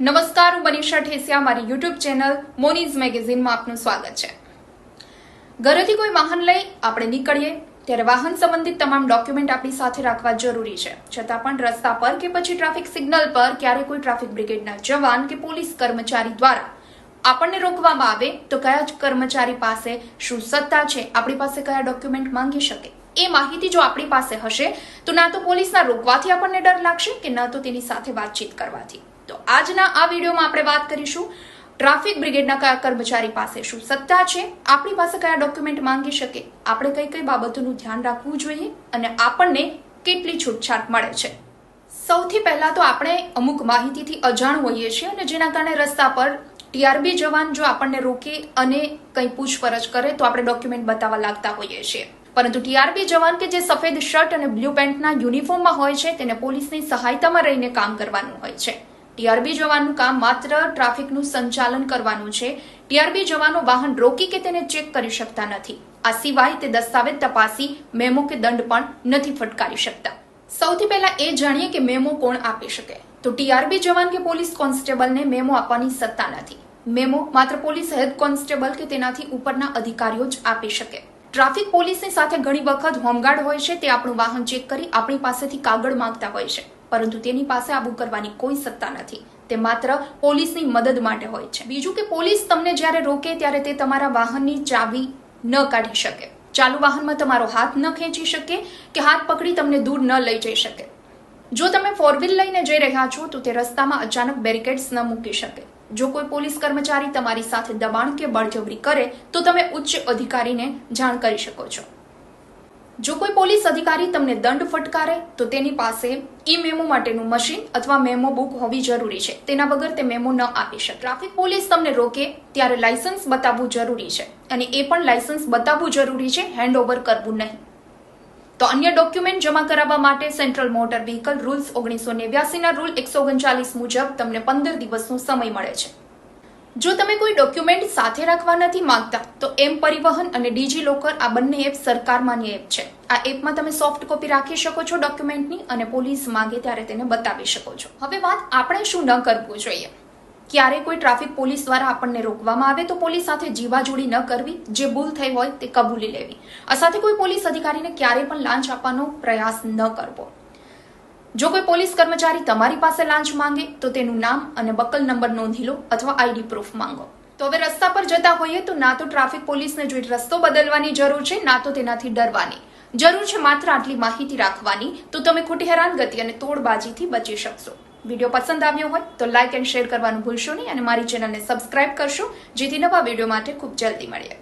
નમસ્કાર, હું બનીષા ઠેસિયા, મારી યુટ્યુબ ચેનલ મોનીઝ મેગેઝિનમાં આપનું સ્વાગત છે. ઘરેથી કોઈ વાહન લઈ આપણે નીકળીએ, ત્યારે વાહન સંબંધિત તમામ ડોક્યુમેન્ટ આપણી સાથે રાખવા જરૂરી છે. છતાં પણ રસ્તા પર કે પછી ટ્રાફિક સિગ્નલ પર ક્યારે કોઈ ટ્રાફિક બ્રિગેડના જવાન કે પોલીસ કર્મચારી દ્વારા આપણને રોકવામાં આવે, તો કયા જ કર્મચારી પાસે શું સત્તા છે, આપણી પાસે કયા ડોક્યુમેન્ટ માંગી શકે? એ માહિતી જો આપણી પાસે હશે, તો ના તો પોલીસના રોકવાથી આપણને ડર લાગશે કે ન તો તેની સાથે વાતચીત કરવાથી. આજના આ વિડીયોમાં આપણે વાત કરીશું ટ્રાફિક બ્રિગેડના કયા કર્મચારી પાસે શું સત્તા છે, આપણી પાસે કયા ડોક્યુમેન્ટ માંગી શકે, આપણે કઈ કઈ બાબતોનું ધ્યાન રાખવું જોઈએ અને આપણને કેટલી છૂટછાટ મળે છે. સૌથી પહેલા તો આપણે અમુક માહિતીથી અજાણ હોઈએ છીએ અને જેના કારણે રસ્તા પર ટીઆરબી જવાન જો આપણને રોકે અને કંઈ પૂછપરછ કરે તો આપણે ડોક્યુમેન્ટ બતાવવા લાગતા હોઈએ છીએ. પરંતુ ટીઆરબી જવાન કે જે સફેદ શર્ટ અને બ્લુ પેન્ટના યુનિફોર્મમાં હોય છે, તેને પોલીસની સહાયતામાં રહીને કામ કરવાનું હોય છે. ટીઆરબી જવાનનું કામ માત્ર ટ્રાફિકનું સંચાલન કરવાનું છે. ટીઆરબી જવાનો વાહન રોકી કે તેને ચેક કરી શકતા નથી. આ સિવાય તે દસ્તાવેજ તપાસી મેમો કે દંડ પણ નથી ફટકારી શકતા. સૌથી પહેલા એ જાણીએ કે મેમો કોણ આપી શકે. તો ટીઆરબી જવાન કે પોલીસ કોન્સ્ટેબલને મેમો આપવાની સત્તા નથી. મેમો માત્ર પોલીસ હેડ કોન્સ્ટેબલ કે તેનાથી ઉપરના અધિકારીઓ જ આપી શકે. ટ્રાફિક પોલીસની સાથે ઘણી વખત હોમગાર્ડ હોય છે, તે આપણું વાહન ચેક કરી આપણી પાસેથી કાગળ માંગતા હોય છે. પરંતુ તેની પાસે આબુ કરવાની કોઈ સત્તા નથી. તે માત્ર પોલીસની મદદ માટે હોય છે. બીજું કે પોલીસ તમને જ્યારે રોકે ત્યારે તે તમારા વાહનની ચાવી ન કાઢી શકે. ચાલુ વાહનમાં તમારો હાથ ન ખેંચી શકે કે હાથ પકડી તમને દૂર ન લઈ જઈ શકે. જો તમે ફોર વ્હીલ લઈને જઈ રહ્યા છો, તો તે રસ્તામાં અચાનક બેરિકેડ્સ ન મૂકી શકે. જો કોઈ પોલીસ કર્મચારી તમારી સાથે દબાણ કે બળજબરી કરે, તો તમે ઉચ્ચ અધિકારીને જાણ કરી શકો છો. જો કોઈ પોલીસ અધિકારી તમને દંડ ફટકારે, તો તેની પાસે ઈ મેમો માટેનું મશીન અથવા મેમો બુક હોવી જરૂરી છે. તેના વગર તે મેમો ન આપી શકે. ટ્રાફિક પોલીસ તમને રોકે ત્યારે લાયસન્સ બતાવવું જરૂરી છે. અને એ પણ લાયસન્સ બતાવવું જરૂરી છે હેન્ડ ઓવર કરવું નહીં. તો અન્ય ડોક્યુમેન્ટ જમા કરાવવા માટે સેન્ટ્રલ મોટર વ્હીકલ રૂલ્સ ઓગણીસો નેવ્યાસીના રૂલ એકસો ઓગણચાલીસ મુજબ તમને પંદર દિવસનો સમય મળે છે. જો તમે કોઈ ડોક્યુમેન્ટ સાથે રાખવા નથી માંગતા, તો એમ પરિવહન અને ડીજી લોકર આ બંને એપ સરકારમાંની એપ છે. આ એપમાં તમે સોફ્ટ કોપી રાખી શકો છો ડોક્યુમેન્ટની અને પોલીસ માંગે ત્યારે તેને બતાવી શકો છો. હવે વાત આપણે શું ન કરવું જોઈએ? ક્યારે કોઈ ટ્રાફિક પોલીસ દ્વારા આપણને રોકવામાં આવે તો પોલીસ સાથે જીવાજોડી ન કરવી, જે ભૂલ થઈ હોય તે કબૂલી લેવી. આ સાથે કોઈ પોલીસ અધિકારીને ક્યારેય પણ લાંચ આપવાનો પ્રયાસ ન કરવો. જો કોઈ પોલીસ કર્મચારી તમારી પાસે લાંચ માંગે તો તેનું નામ અને બકલ નંબર નોંધી લો અથવા આઈડી પ્રૂફ માંગો. તો હવે રસ્તા પર જતા હોઈએ તો ના તો ટ્રાફિક પોલીસને જોઈ રસ્તો બદલવાની જરૂર છે, ના તો તેનાથી ડરવાની જરૂર છે, માત્ર આટલી માહિતી રાખવાની. તો તમે ખોટી હેરાનગતિ અને તોડબાજીથી બચી શકશો. વીડિયો પસંદ આવ્યો હોય તો લાઇક એન્ડ શેર કરવાનું ભૂલશો નહીં અને મારી ચેનલને સબસ્ક્રાઇબ કરશો જેથી નવા વીડિયો માટે ખૂબ જલ્દી મળીએ.